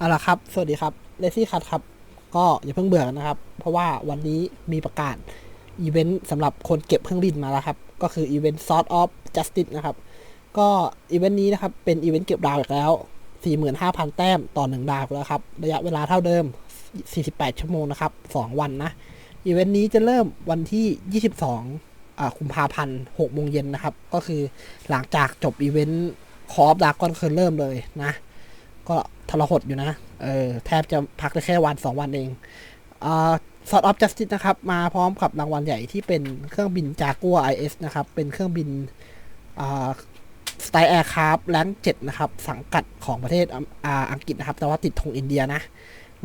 เอาละครับ สวัสดีครับเลซี่คัทครับ ก็อย่าเพิ่งเบื่อนนะครับ เพราะว่าวันนี้มีประกาศอีเวนต์สำหรับคนเก็บเครื่องบินมาแล้วครับ ก็คืออีเวนต์ Sort of Justice นะครับ ก็อีเวนต์นี้นะครับ เป็นอีเวนต์เก็บดาวอีกแล้ว 45,000 แต้มต่อ 1 ดาวแล้วครับ ระยะเวลาเท่าเดิม 48 ชั่วโมงนะครับ 2 วันนะ อีเวนต์นี้จะเริ่มวันที่ 22อ่ากุมภาพันธ์6โมงเย็นนะครับ ก็คือหลังจากจบอีเวนต์คอร์ฟดากอนคือเริ่มเลยนะ ก็ทรหดอยู่นะ เออ แทบจะพักได้แค่วันสองวันเองอ่าสอดออฟจัสติสนะครับ มาพร้อมกับรางวัลใหญ่ที่เป็นเครื่องบินจากัว IS นะครับ เป็นเครื่องบินอ่าสไตล์แอร์คราฟแรงเจ็ดนะครับ สังกัดของประเทศอ่าอังกฤษนะครับ แต่ว่าติดธงอินเดียนะ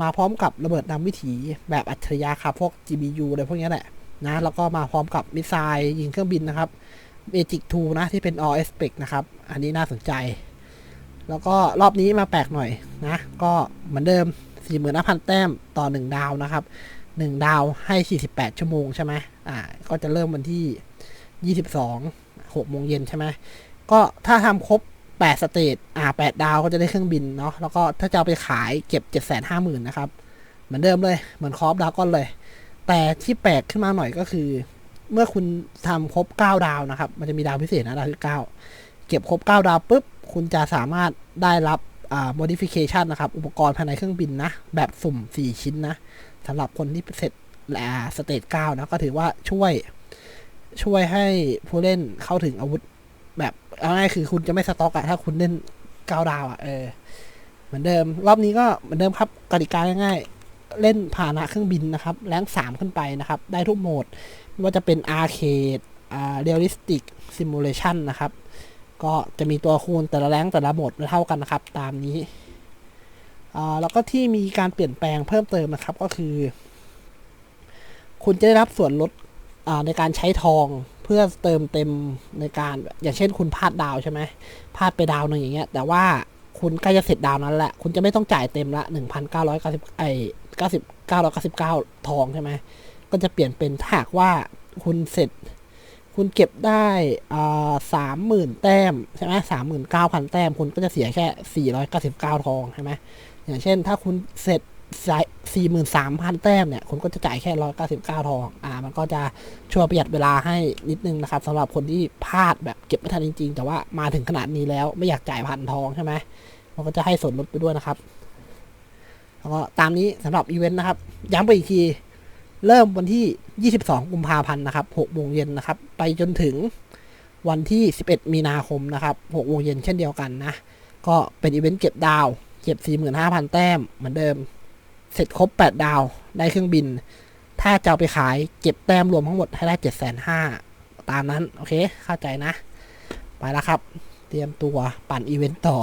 มาพร้อมกับระเบิดนำวิถีแบบอัจฉริยะครับพวก GBU อะไรพวกนี้แหละนะ แล้วก็มาพร้อมกับมิสไซล์ยิงเครื่องบินนะครับ Magic 2นะที่เป็น All Aspect นะครับ อันนี้น่าสนใจ แล้วก็รอบนี้มาแปลกหน่อยนะ ก็เหมือนเดิม 45,000 แต้มต่อ 1 ดาวนะครับ 1 ดาวให้ 48 ชั่วโมงใช่ไหมอ่า ก็จะเริ่มวันที่ 22 6โมงเย็นใช่ไหมก็ถ้าทำครบ 8 สเตจอ่า 8 ดาวก็จะได้เครื่องบินเนาะ แล้วก็ถ้าจะเอาไปขายเก็บ 750,000 นะครับ เหมือนเดิมเลย เหมือนคอฟดาวก้อนเลย แต่ที่แปลกขึ้นมาหน่อยก็คือ เมื่อคุณทำครบ 9 ดาวนะครับ มันจะมีดาวพิเศษนะ ดาวที่ 9 เก็บครบ 9 ดาวปุ๊บ คุณจะสามารถได้รับ อ่า modification นะครับ อุปกรณ์ภายในเครื่องบินนะ แบบสุ่ม 4 ชิ้นนะสำหรับคนที่เสร็จอ่าสเตจ9นะ ก็ถือว่าช่วย ช่วยให้ผู้เล่นเข้าถึงอาวุธ แบบเอาง่ายคือคุณจะไม่สต็อกอะถ้าคุณเล่น 9 ดาวอะเออ เหมือนเดิม รอบนี้ก็เหมือนเดิมครับกติกาง่ายๆเล่นพานะเครื่องบินนะครับ แรง3ขึ้นไปนะครับ ได้ทุกโหมด ไม่ว่าจะเป็นอาร์เคดอ่าเรียลลิสติกซิมูเลชันนะครับ ก็จะมีตัวคูณแต่ละแรงแต่ละหมดไม่เท่ากันนะครับ ตามนี้อ่าแล้วก็ที่มีการเปลี่ยนแปลงเพิ่มเติมนะครับก็คือ คุณจะได้รับส่วนลดในการใช้ทองเพื่อเติมเต็มในการอย่างเช่นคุณพลาดดาวใช่ไหมพลาดไปดาวหนึ่งอย่างเงี้ย แต่ว่าคุณใกล้จะเสร็จดาวนั้นแหละ คุณจะไม่ต้องจ่ายเต็มละหนึ่งพันเก้าร้อยเก้าสิบไอเก้าสิบเก้าร้อยเก้าสิบเก้าทองใช่ไหมก็จะเปลี่ยนเป็นถ้าหากว่าคุณเสร็จ คุณเก็บได้อ่าสามหมื่นแต้มใช่ไหมสามหมื่นเก้าพันแต้ม คุณก็จะเสียแค่สี่ร้อยเก้าสิบเก้าทองใช่ไหมอย่างเช่น ถ้าคุณเสร็จสี่หมื่นสามพันแต้มเนี่ย คุณก็จะจ่ายแค่ร้อยเก้าสิบเก้าทอง อ่า มันก็จะช่วยประหยัดเวลาให้นิดนึงนะครับสำหรับคนที่พลาดแบบเก็บไม่ทันจริงๆ แต่ว่ามาถึงขนาดนี้แล้วไม่อยากจ่ายพันทองใช่ไหมมันก็จะให้ส่วนลดไปด้วยนะครับ แล้วก็ตามนี้สำหรับอีเวนต์นะครับ ย้ำไปอีกที เริ่มวันที่ 22 กุมภาพันธ์นะครับ6โมงเย็นนะครับ ไปจนถึงวันที่ 11 มีนาคมนะครับ6โมงเย็นเช่นเดียวกันนะ ก็เป็นอีเวนต์เก็บดาว เก็บ 45,000 แต้มเหมือนเดิม เสร็จครบ 8 ดาว ได้เครื่องบิน ถ้าจะเอาไปขายเก็บแต้มรวมทั้งหมดให้ได้7,500ตามนั้น โอเค เข้าใจนะ ไปแล้วครับ เตรียมตัวปั่นอีเวนต์ต่อ